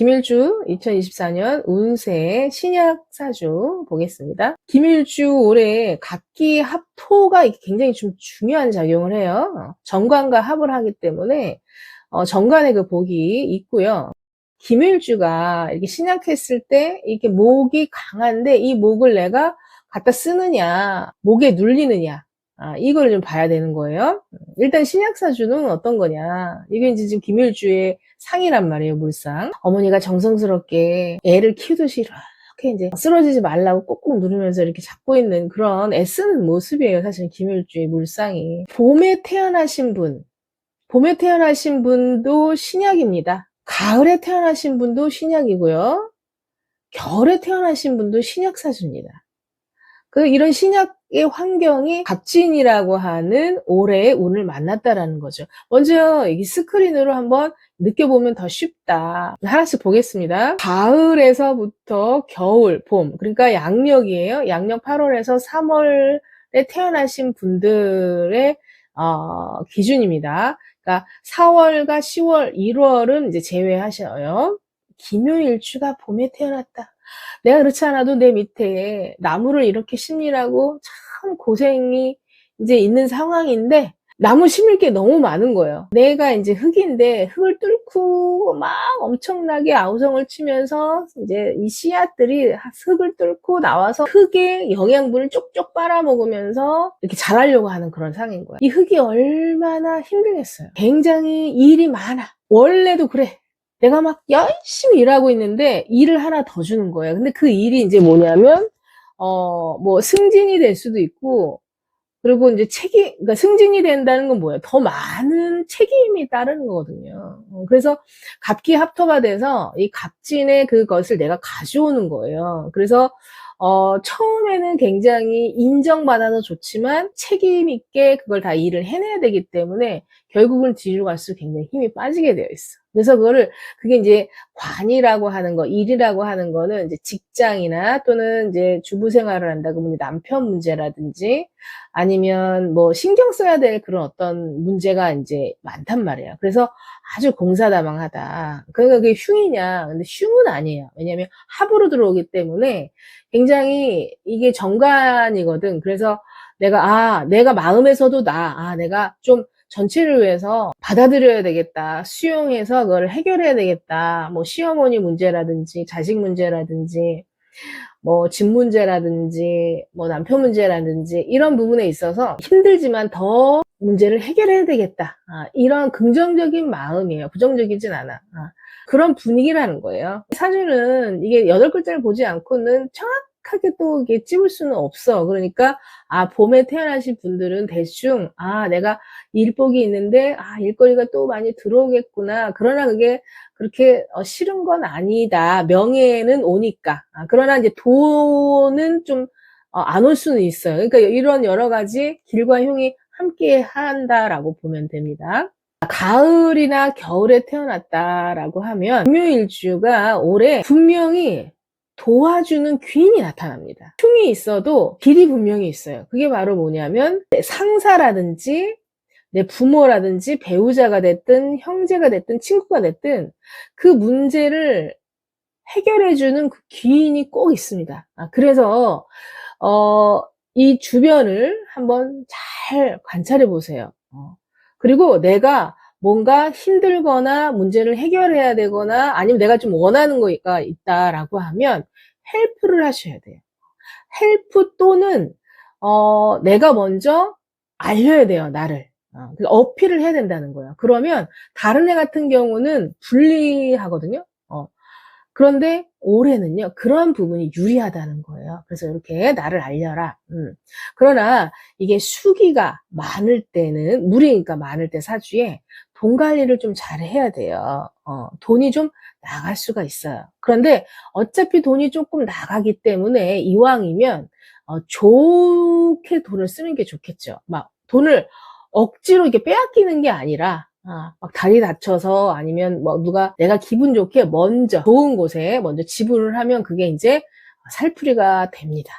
김일주 2024년 운세 신약 사주 보겠습니다. 김일주 올해 갑기 합토가 굉장히 좀 중요한 작용을 해요. 정관과 합을 하기 때문에 어, 정관의 그 복이 있고요. 김일주가 이렇게 신약했을 때 이렇게 목이 강한데 이 목을 내가 갖다 쓰느냐, 목에 눌리느냐, 아, 이걸 좀 봐야 되는 거예요. 일단 신약사주는 어떤 거냐. 이게 이제 지금 김일주의 상이란 말이에요, 물상. 어머니가 정성스럽게 애를 키우듯이 이렇게 이제 쓰러지지 말라고 꼭꼭 누르면서 이렇게 잡고 있는 그런 애쓰는 모습이에요, 사실 김일주의 물상이. 봄에 태어나신 분, 봄에 태어나신 분도 신약입니다. 가을에 태어나신 분도 신약이고요. 겨울에 태어나신 분도 신약사주입니다. 그 이런 신약 의 환경이 갑진이라고 하는 올해의 운을 만났다라는 거죠. 먼저 이 스크린으로 한번 느껴보면 더 쉽다. 하나씩 보겠습니다. 가을에서부터 겨울, 봄. 그러니까 양력이에요. 양력 8월에서 3월에 태어나신 분들의 어, 기준입니다. 그러니까 4월과 10월, 1월은 이제 제외하셔요. 김요일주가 봄에 태어났다. 내가 그렇지 않아도 내 밑에 나무를 이렇게 심으라고 참 고생이 이제 있는 상황인데 나무 심을 게 너무 많은 거예요. 내가 이제 흙인데 흙을 뚫고 막 엄청나게 아우성을 치면서 이제 이 씨앗들이 흙을 뚫고 나와서 흙의 영양분을 쪽쪽 빨아먹으면서 이렇게 자라려고 하는 그런 상인 거예요. 이 흙이 얼마나 힘들겠어요. 굉장히 일이 많아. 원래도 그래. 내가 막 열심히 일하고 있는데 일을 하나 더 주는 거예요. 근데 그 일이 이제 뭐냐면 어 뭐 승진이 될 수도 있고 그리고 이제 책임 그러니까 승진이 된다는 건 뭐예요? 더 많은 책임이 따르는 거거든요. 어, 그래서 갑기 합토가 돼서 이 갑진의 그것을 내가 가져오는 거예요. 그래서 어, 처음에는 굉장히 인정받아서 좋지만 책임 있게 그걸 다 일을 해내야 되기 때문에 결국은 뒤로 갈수록 굉장히 힘이 빠지게 되어 있어. 그래서 그거를 그게 이제 관이라고 하는 거, 일이라고 하는 거는 이제 직장이나 또는 이제 주부 생활을 한다 그러면 남편 문제라든지 아니면 뭐 신경 써야 될 그런 어떤 문제가 이제 많단 말이에요. 그래서 아주 공사다망하다. 그러니까 그게 흉이냐? 근데 흉은 아니에요. 왜냐하면 합으로 들어오기 때문에 굉장히 이게 정관이거든. 그래서 내가 아 내가 마음에서도 나, 아 내가 좀 전체를 위해서 받아들여야 되겠다. 수용해서 그걸 해결해야 되겠다. 뭐 시어머니 문제라든지 자식 문제라든지 뭐 집 문제라든지 뭐 남편 문제라든지 이런 부분에 있어서 힘들지만 더 문제를 해결해야 되겠다. 아, 이런 긍정적인 마음이에요. 부정적이진 않아. 아, 그런 분위기라는 거예요. 사주는 이게 여덟 글자를 보지 않고는 정확 정확하게 또 이게 찝을 수는 없어. 그러니까, 아, 봄에 태어나신 분들은 대충, 아, 내가 일복이 있는데, 아, 일거리가 또 많이 들어오겠구나. 그러나 그게 그렇게 어, 싫은 건 아니다. 명예는 오니까. 아, 그러나 이제 돈은 좀, 어, 안 올 수는 있어요. 그러니까 이런 여러 가지 길과 흉이 함께 한다라고 보면 됩니다. 가을이나 겨울에 태어났다라고 하면 금요일주가 올해 분명히 도와주는 귀인이 나타납니다. 흉이 있어도 길이 분명히 있어요. 그게 바로 뭐냐면 상사라든지 내 부모라든지 배우자가 됐든 형제가 됐든 친구가 됐든 그 문제를 해결해주는 그 귀인이 꼭 있습니다. 아, 그래서 어, 이 주변을 한번 잘 관찰해 보세요. 어, 그리고 내가 뭔가 힘들거나 문제를 해결해야 되거나 아니면 내가 좀 원하는 거가 있다라고 하면 헬프를 하셔야 돼요. 헬프 또는 어, 내가 먼저 알려야 돼요, 나를. 어, 어필을 해야 된다는 거예요. 그러면 다른 애 같은 경우는 불리하거든요. 어, 그런데 올해는요, 그런 부분이 유리하다는 거예요. 그래서 이렇게 나를 알려라. 음. 그러나 이게 수기가 많을 때는, 무리니까 많을 때 사주에 돈 관리를 좀 잘 해야 돼요. 어, 돈이 좀 나갈 수가 있어요. 그런데 어차피 돈이 조금 나가기 때문에 이왕이면 어, 좋게 돈을 쓰는 게 좋겠죠. 막 돈을 억지로 이렇게 빼앗기는 게 아니라 아, 막 다리 다쳐서 아니면 뭐 누가 내가 기분 좋게 먼저 좋은 곳에 먼저 지불을 하면 그게 이제 살풀이가 됩니다.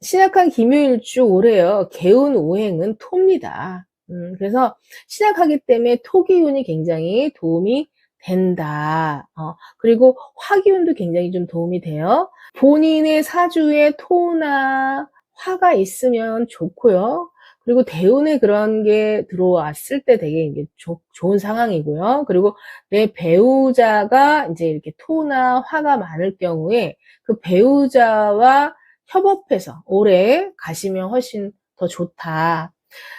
신약한 김요일주 올해요. 개운 오행은 토입니다. 음, 그래서 신약하기 때문에 토기운이 굉장히 도움이 된다. 어, 그리고 화기운도 굉장히 좀 도움이 돼요. 본인의 사주에 토나 화가 있으면 좋고요. 그리고 대운에 그런 게 들어왔을 때 되게 이게 조- 좋은 상황이고요. 그리고 내 배우자가 이제 이렇게 토나 화가 많을 경우에 그 배우자와 협업해서 오래 가시면 훨씬 더 좋다.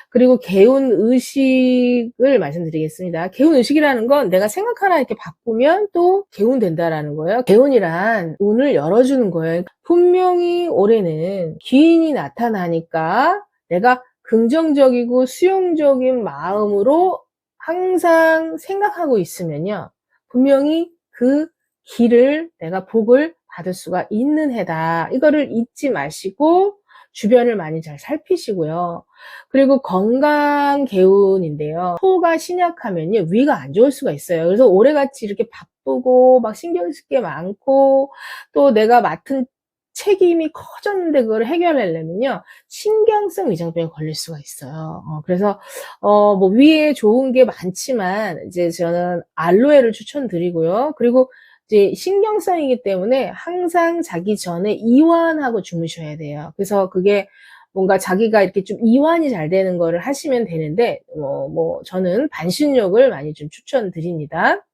그리고 개운 의식을 말씀드리겠습니다. 개운 의식이라는 건 내가 생각 하나 이렇게 바꾸면 또 개운 된다라는 거예요. 개운이란 운을 열어주는 거예요. 분명히 올해는 기인이 나타나니까 내가 긍정적이고 수용적인 마음으로 항상 생각하고 있으면요. 분명히 그 길을 내가 복을 받을 수가 있는 해다. 이거를 잊지 마시고 주변을 많이 잘 살피시고요. 그리고 건강 개운인데요. 토가 신약하면요. 위가 안 좋을 수가 있어요. 그래서 올해같이 이렇게 바쁘고 막 신경 쓸 게 많고 또 내가 맡은 책임이 커졌는데 그걸 해결하려면요. 신경성 위장병에 걸릴 수가 있어요. 어, 그래서 어, 뭐 위에 좋은 게 많지만 이제 저는 알로에를 추천드리고요. 그리고 이제 신경성이기 때문에 항상 자기 전에 이완하고 주무셔야 돼요. 그래서 그게 뭔가 자기가 이렇게 좀 이완이 잘 되는 거를 하시면 되는데, 뭐, 뭐, 저는 반신욕을 많이 좀 추천드립니다.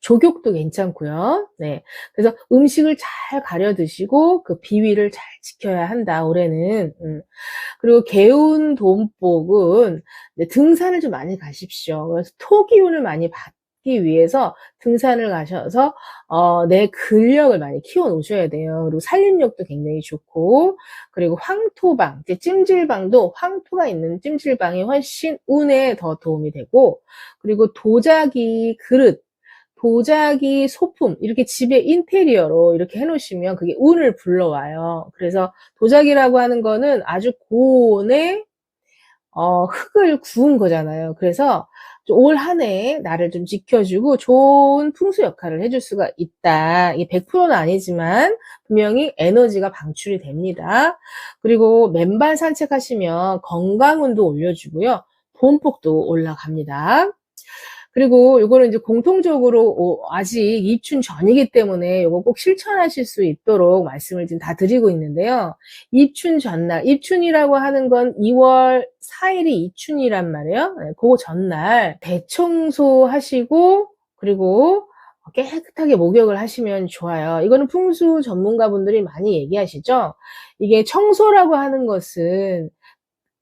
족욕도 괜찮고요. 네. 그래서 음식을 잘 가려 드시고 그 비위를 잘 지켜야 한다. 올해는. 음. 그리고 개운 돈복은 등산을 좀 많이 가십시오. 그래서 토기운을 많이 받 기 위해서 등산을 가셔서 어, 내 근력을 많이 키워 놓으셔야 돼요. 그리고 살림력도 굉장히 좋고 그리고 황토방, 찜질방도 황토가 있는 찜질방이 훨씬 운에 더 도움이 되고 그리고 도자기 그릇 도자기 소품 이렇게 집에 인테리어로 이렇게 해놓으시면 그게 운을 불러와요. 그래서 도자기라고 하는 거는 아주 고온의 어, 흙을 구운 거잖아요. 그래서 올 한 해 나를 좀 지켜주고 좋은 풍수 역할을 해줄 수가 있다. 이게 100%는 아니지만 분명히 에너지가 방출이 됩니다. 그리고 맨발 산책하시면 건강운도 올려주고요. 돈복도 올라갑니다. 그리고 이거는 이제 공통적으로 어, 아직 입춘 전이기 때문에 이거 꼭 실천하실 수 있도록 말씀을 지금 다 드리고 있는데요. 입춘 전날, 입춘이라고 하는 건 2월 4일이 입춘이란 말이에요. 네, 그거 전날 대청소 하시고 그리고 깨끗하게 목욕을 하시면 좋아요. 이거는 풍수 전문가분들이 많이 얘기하시죠. 이게 청소라고 하는 것은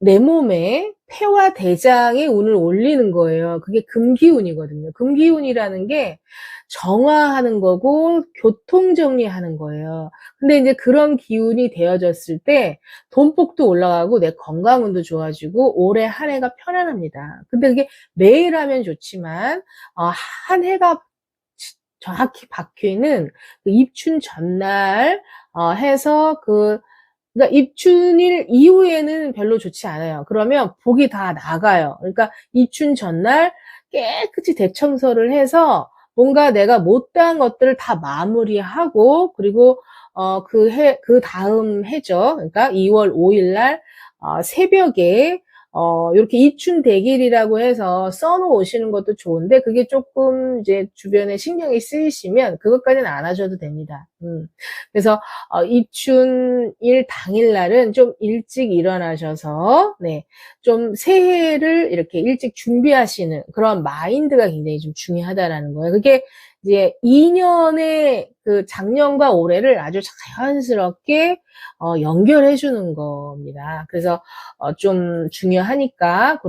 내 몸에 폐와 대장의 운을 올리는 거예요. 그게 금기운이거든요. 금기운이라는 게 정화하는 거고 교통 정리하는 거예요. 근데 이제 그런 기운이 되어졌을 때 돈복도 올라가고 내 건강운도 좋아지고 올해 한 해가 편안합니다. 근데 그게 매일 하면 좋지만 어, 한 해가 정확히 바뀌는 그 입춘 전날 어, 해서 그 그러니까 입춘일 이후에는 별로 좋지 않아요. 그러면 복이 다 나가요. 그러니까 입춘 전날 깨끗이 대청소를 해서 뭔가 내가 못다한 것들을 다 마무리하고 그리고 어, 그 해, 그 다음 해죠. 그러니까 2월 5일 날 어, 새벽에 어, 이렇게 입춘 대길이라고 해서 써놓으시는 것도 좋은데, 그게 조금 이제 주변에 신경이 쓰이시면 그것까지는 안 하셔도 됩니다. 음. 그래서, 어, 입춘일 당일날은 좀 일찍 일어나셔서, 네, 좀 새해를 이렇게 일찍 준비하시는 그런 마인드가 굉장히 좀 중요하다라는 거예요. 그게 이제 2년의 그 작년과 올해를 아주 자연스럽게 어, 연결해 주는 겁니다. 그래서 어, 좀 중요하니까